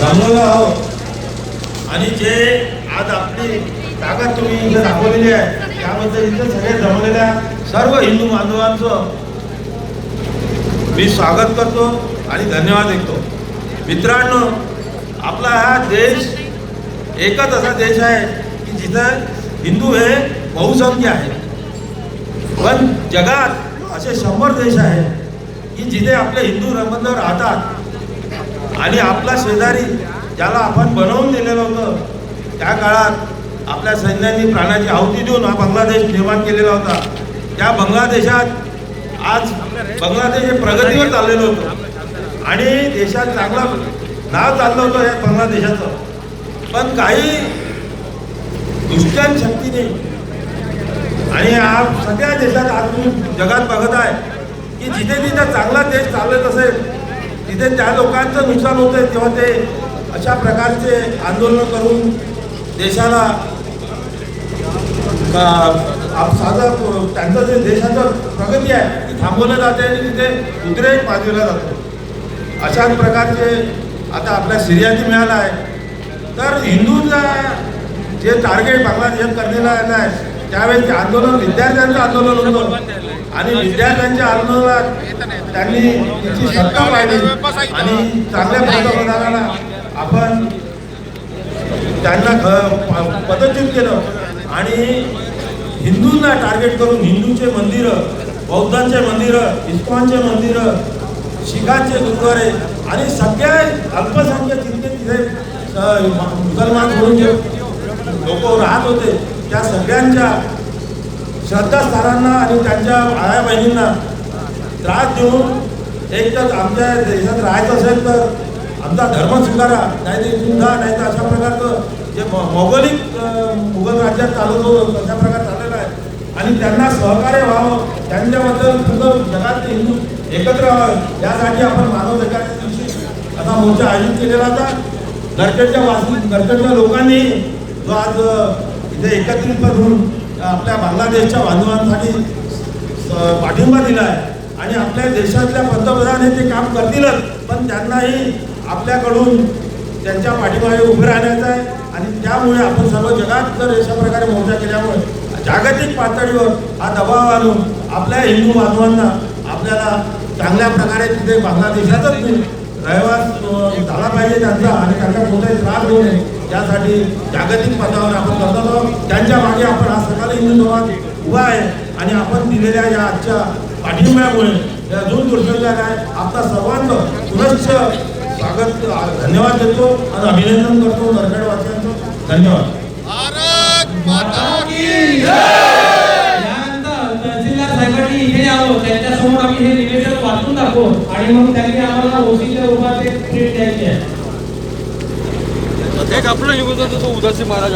जमलेलो हो. आहोत आणि जे आज आपली ताकद तुम्ही इथं दाखवलेली आहे त्याबद्दल इथं सगळे जमलेल्या सर्व हिंदू बांधवांचं मी स्वागत करतो आणि धन्यवाद देतो. मित्रांनो आपला हा देश एकच असा देश आहे की जिथं हिंदू हे बहुसंख्य आहे. पण जगात असे शंभर देश आहेत की जिथे आपले हिंदू रमंद राहतात. आणि आपला शेजारी ज्याला आपण बनवून दिलेलं होतं त्या काळात आपल्या सैन्यांनी प्राणाची आहुती देऊन हा बांगलादेश निर्माण केलेला होता. त्या बांगलादेशात आज बांगलादेश हे प्रगतीवर चाललेलं होतं. आणि देशात चांगला नाव चाललं होतं या बांगलादेशाचं. पण काही दुष्टन शक्तीने आणि हा सगळ्या देशात आज तुम्ही जगात बघत आहे की जिथे जिथे चांगला देश चालत असेल तिथे त्या लोकांचं नुकसान होतंय तेव्हा ते अशा प्रकारचे आंदोलन करून देशाला साधा साधं त्यांचं जे देशाचं प्रगती आहे ती थांबवलं जाते आणि तिथे उद्रेक पाजविला जातो. अशाच प्रकारचे आता आपल्या सिरियाची मिळाला आहे. तर हिंदूंचा जे टार्गेट बांगलादेश करण्याला आलं आहे त्यावेळेस आंदोलन विद्यार्थ्यांचं आंदोलन होतं. आणि विद्यार्थ्यांच्या आंदोलनात त्यांनी त्याची सत्ता पाहिली. आणि चांगल्या पंतप्रधानाला आपण त्यांना पदच्युत केलं. आणि हिंदूंना टार्गेट करून हिंदूंचे मंदिरं बौद्धांचे मंदिरं इस्कॉनचे मंदिरं शिखांचे गुरुद्वारे आणि सगळ्या अल्पसंख्याक जितके तिथे मुसलमान म्हणून जे लोक राहत होते त्या सगळ्यांच्या श्रद्धास्थानांना आणि त्यांच्या आया बहिणींना त्रास देऊन एक तर आमच्या देशात राहायचं असेल तर आमचा धर्म स्वीकारा नाही तर नाही तर अशा प्रकारचं जे भौगोलिक मुघल राज्यात चालू होतं अशा प्रकार चाललेला आहे. आणि त्यांना सहकार्य व्हावं त्यांच्याबद्दल पूर्ण जगात हिंदू एकत्र व्हावं यासाठी आपण मानव अधिकाराच्या दिवशी असा मोर्चा आयोजित केलेला होता. नरखेडच्या वास नरखेडच्या लोकांनी जो आज इथे एकत्रित होऊन आपल्या बांगलादेशच्या बांधवांसाठी पाठिंबा दिला आहे. आणि आपल्या देशातल्या पंतप्रधान हे ते काम करतीलच पण त्यांनाही आपल्याकडून त्यांच्या पाठीमागे उभे राहण्याचं आहे. आणि त्यामुळे आपण सर्व जगात जर अशा प्रकारे मोर्चा केल्यामुळे जागतिक पातळीवर हा दबाव आणून आपल्या हिंदू बांधवांना आपल्याला चांगल्या प्रकारे तिथे बांगलादेशातच रहिवास झाला पाहिजे त्यांचा आणि त्यांना कोणताही त्रास होऊ नये यासाठी जागतिक पदावर आपण करत आहोत. त्यांच्या मागे आपण हा सकाळी हिंदू समाज उभा आहे आणि आपण दिलेल्या या आजच्या पाठिंब्यामुळे या अजून दुर्संघात आहे आपला सर्वांचं पुनश्च स्वागत धन्यवाद देतो. आणि अभिनंदन करतो नरखेडवासियांचं धन्यवाद. भारत माता की यानंतर तहसीलदार साहेबांनी इथे यावं. त्यांच्यासमोर आम्ही हे निवेदन वाचून दाखवू. आणि मग त्यांनी आम्हाला ओसीच्या रूपात एक प्लेट द्यायची आहे. एक आपलं निवेदन तो उदासी महाराज